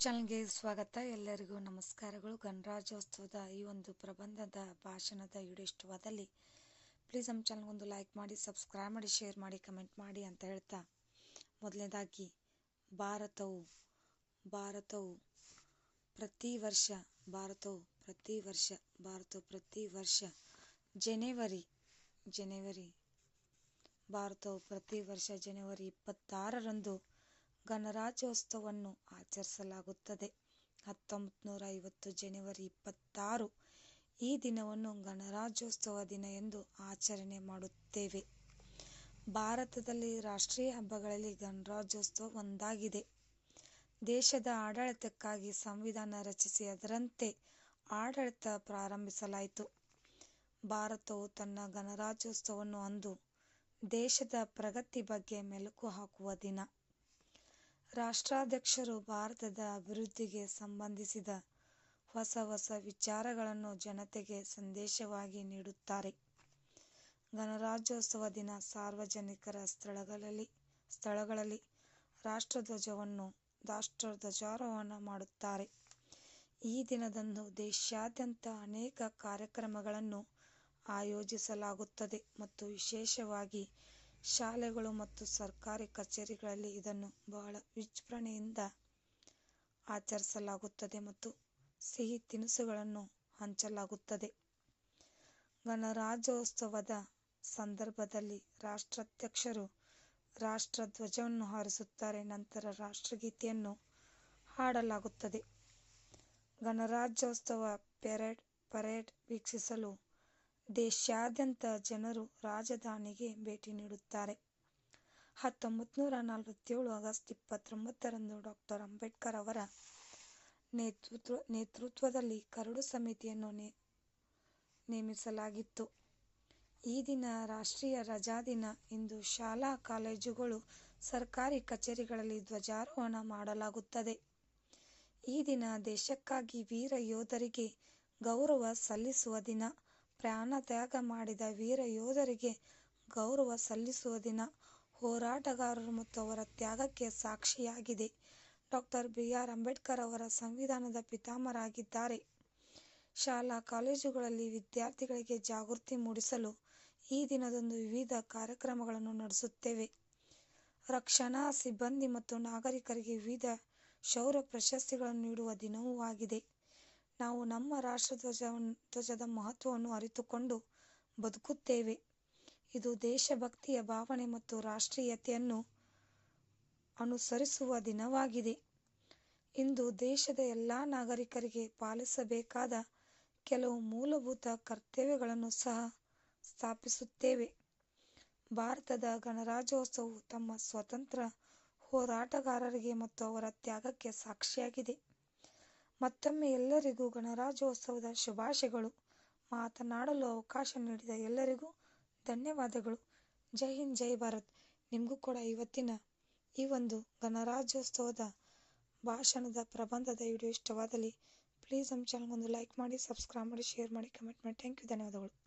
ಚಾನಲ್ಗೆ ಸ್ವಾಗತ. ಎಲ್ಲರಿಗೂ ನಮಸ್ಕಾರಗಳು. ಗಣರಾಜ್ಯೋತ್ಸವದ ಈ ಒಂದು ಪ್ರಬಂಧದ ಭಾಷಣದ ವಿಡಿಯೋ ಇಷ್ಟವಾದಲ್ಲಿ ಪ್ಲೀಸ್ ನಮ್ಮ ಚಾನಲ್ಗೆ ಒಂದು ಲೈಕ್ ಮಾಡಿ ಸಬ್ಸ್ಕ್ರೈಬ್ ಮಾಡಿ ಶೇರ್ ಮಾಡಿ ಕಮೆಂಟ್ ಮಾಡಿ ಅಂತ ಹೇಳ್ತಾ ಮೊದಲನೇದಾಗಿ ಭಾರತವು ಭಾರತವು ಪ್ರತಿ ವರ್ಷ, ಭಾರತವು ಪ್ರತಿ ವರ್ಷ, ಭಾರತವು ಪ್ರತಿ ವರ್ಷ ಜನವರಿ ಜನವರಿ, ಭಾರತವು ಪ್ರತಿ ವರ್ಷ ಜನವರಿ ಇಪ್ಪತ್ತಾರರಂದು ಗಣರಾಜ್ಯೋತ್ಸವವನ್ನು ಆಚರಿಸಲಾಗುತ್ತದೆ. ಹತ್ತೊಂಬತ್ತು ನೂರ ಐವತ್ತು ಜನವರಿ ಇಪ್ಪತ್ತಾರು ಈ ದಿನವನ್ನು ಗಣರಾಜ್ಯೋತ್ಸವ ದಿನ ಎಂದು ಆಚರಣೆ ಮಾಡುತ್ತೇವೆ. ಭಾರತದಲ್ಲಿ ರಾಷ್ಟ್ರೀಯ ಹಬ್ಬಗಳಲ್ಲಿ ಗಣರಾಜ್ಯೋತ್ಸವ ಒಂದಾಗಿದೆ. ದೇಶದ ಆಡಳಿತಕ್ಕಾಗಿ ಸಂವಿಧಾನ ರಚಿಸಿ ಅದರಂತೆ ಆಡಳಿತ ಪ್ರಾರಂಭಿಸಲಾಯಿತು. ಭಾರತವು ತನ್ನ ಗಣರಾಜ್ಯೋತ್ಸವವನ್ನು ಅಂದು ದೇಶದ ಪ್ರಗತಿ ಬಗ್ಗೆ ಮೆಲುಕು ಹಾಕುವ ದಿನ. ರಾಷ್ಟ್ರಾಧ್ಯಕ್ಷರು ಭಾರತದ ಅಭಿವೃದ್ಧಿಗೆ ಸಂಬಂಧಿಸಿದ ಹೊಸ ಹೊಸ ವಿಚಾರಗಳನ್ನು ಜನತೆಗೆ ಸಂದೇಶವಾಗಿ ನೀಡುತ್ತಾರೆ. ಗಣರಾಜ್ಯೋತ್ಸವ ದಿನ ಸಾರ್ವಜನಿಕರ ಸ್ಥಳಗಳಲ್ಲಿ ಸ್ಥಳಗಳಲ್ಲಿ ರಾಷ್ಟ್ರಧ್ವಜವನ್ನು, ರಾಷ್ಟ್ರಧ್ವಜಾರೋಹಣ ಮಾಡುತ್ತಾರೆ. ಈ ದಿನದಂದು ದೇಶಾದ್ಯಂತ ಅನೇಕ ಕಾರ್ಯಕ್ರಮಗಳನ್ನು ಆಯೋಜಿಸಲಾಗುತ್ತದೆ ಮತ್ತು ವಿಶೇಷವಾಗಿ ಶಾಲೆಗಳು ಮತ್ತು ಸರ್ಕಾರಿ ಕಚೇರಿಗಳಲ್ಲಿ ಇದನ್ನು ಬಹಳ ವಿಜೃಂಭಣೆಯಿಂದ ಆಚರಿಸಲಾಗುತ್ತದೆ ಮತ್ತು ಸಿಹಿ ತಿನಿಸುಗಳನ್ನು ಹಂಚಲಾಗುತ್ತದೆ. ಗಣರಾಜ್ಯೋತ್ಸವದ ಸಂದರ್ಭದಲ್ಲಿ ರಾಷ್ಟ್ರಾಧ್ಯಕ್ಷರು ರಾಷ್ಟ್ರಧ್ವಜವನ್ನು ಹಾರಿಸುತ್ತಾರೆ, ನಂತರ ರಾಷ್ಟ್ರಗೀತೆಯನ್ನು ಹಾಡಲಾಗುತ್ತದೆ. ಗಣರಾಜ್ಯೋತ್ಸವ ಪೆರೇಡ್, ಪರೇಡ್ ವೀಕ್ಷಿಸಲು ದೇಶಾದ್ಯಂತ ಜನರು ರಾಜಧಾನಿಗೆ ಭೇಟಿ ನೀಡುತ್ತಾರೆ. ಹತ್ತೊಂಬತ್ತು ನೂರ ನಲವತ್ತೇಳು ಆಗಸ್ಟ್ ಇಪ್ಪತ್ತೊಂಬತ್ತರಂದು ಡಾಕ್ಟರ್ ಅಂಬೇಡ್ಕರ್ ಅವರ ನೇತೃತ್ವ, ನೇತೃತ್ವದಲ್ಲಿ ಕರಡು ಸಮಿತಿಯನ್ನು ನೇಮಿಸಲಾಗಿತ್ತು. ಈ ದಿನ ರಾಷ್ಟ್ರೀಯ ರಜಾದಿನ ಇಂದು ಶಾಲಾ ಕಾಲೇಜುಗಳು ಸರ್ಕಾರಿ ಕಚೇರಿಗಳಲ್ಲಿ ಧ್ವಜಾರೋಹಣ ಮಾಡಲಾಗುತ್ತದೆ. ಈ ದಿನ ದೇಶಕ್ಕಾಗಿ ವೀರ ಯೋಧರಿಗೆ ಗೌರವ ಸಲ್ಲಿಸುವ ದಿನ. ಪ್ರಾಣ ತ್ಯಾಗ ಮಾಡಿದ ವೀರ ಯೋಧರಿಗೆ ಗೌರವ ಸಲ್ಲಿಸುವ ದಿನ. ಹೋರಾಟಗಾರರು ಮತ್ತು ಅವರ ತ್ಯಾಗಕ್ಕೆ ಸಾಕ್ಷಿಯಾಗಿದೆ. ಡಾಕ್ಟರ್ ಬಿ ಆರ್ ಅಂಬೇಡ್ಕರ್ ಅವರ ಸಂವಿಧಾನದ ಪಿತಾಮಹರಾಗಿದ್ದಾರೆ. ಶಾಲಾ ಕಾಲೇಜುಗಳಲ್ಲಿ ವಿದ್ಯಾರ್ಥಿಗಳಿಗೆ ಜಾಗೃತಿ ಮೂಡಿಸಲು ಈ ದಿನದಂದು ವಿವಿಧ ಕಾರ್ಯಕ್ರಮಗಳನ್ನು ನಡೆಸುತ್ತೇವೆ. ರಕ್ಷಣಾ ಸಿಬ್ಬಂದಿ ಮತ್ತು ನಾಗರಿಕರಿಗೆ ವಿವಿಧ ಶೌರ್ಯ ಪ್ರಶಸ್ತಿಗಳನ್ನು ನೀಡುವ ದಿನವೂ ಆಗಿದೆ. ನಾವು ನಮ್ಮ ರಾಷ್ಟ್ರಧ್ವಜ ಧ್ವಜದ ಮಹತ್ವವನ್ನು ಅರಿತುಕೊಂಡು ಬದುಕುತ್ತೇವೆ. ಇದು ದೇಶಭಕ್ತಿಯ ಭಾವನೆ ಮತ್ತು ರಾಷ್ಟ್ರೀಯತೆಯನ್ನು ಅನುಸರಿಸುವ ದಿನವಾಗಿದೆ. ಇಂದು ದೇಶದ ಎಲ್ಲ ನಾಗರಿಕರಿಗೆ ಪಾಲಿಸಬೇಕಾದ ಕೆಲವು ಮೂಲಭೂತ ಕರ್ತವ್ಯಗಳನ್ನು ಸಹ ಸ್ಥಾಪಿಸುತ್ತೇವೆ. ಭಾರತದ ಗಣರಾಜ್ಯೋತ್ಸವವು ತಮ್ಮ ಸ್ವತಂತ್ರ ಹೋರಾಟಗಾರರಿಗೆ ಮತ್ತು ಅವರ ತ್ಯಾಗಕ್ಕೆ ಸಾಕ್ಷಿಯಾಗಿದೆ. ಮತ್ತೊಮ್ಮೆ ಎಲ್ಲರಿಗೂ ಗಣರಾಜ್ಯೋತ್ಸವದ ಶುಭಾಶಯಗಳು. ಮಾತನಾಡಲು ಅವಕಾಶ ನೀಡಿದ ಎಲ್ಲರಿಗೂ ಧನ್ಯವಾದಗಳು. ಜೈ ಹಿಂದ್, ಜೈ ಭಾರತ್. ನಿಮಗೂ ಕೂಡ ಇವತ್ತಿನ ಈ ಒಂದು ಗಣರಾಜ್ಯೋತ್ಸವದ ಭಾಷಣದ ಪ್ರಬಂಧದ ವಿಡಿಯೋ ಇಷ್ಟವಾದಲ್ಲಿ ಪ್ಲೀಸ್ ನಮ್ಮ ಚಾನಲ್ಗೊಂದು ಲೈಕ್ ಮಾಡಿ ಸಬ್ಸ್ಕ್ರೈಬ್ ಮಾಡಿ ಶೇರ್ ಮಾಡಿ ಕಮೆಂಟ್ ಮಾಡಿ. ಥ್ಯಾಂಕ್ ಯು ಧನ್ಯವಾದಗಳು.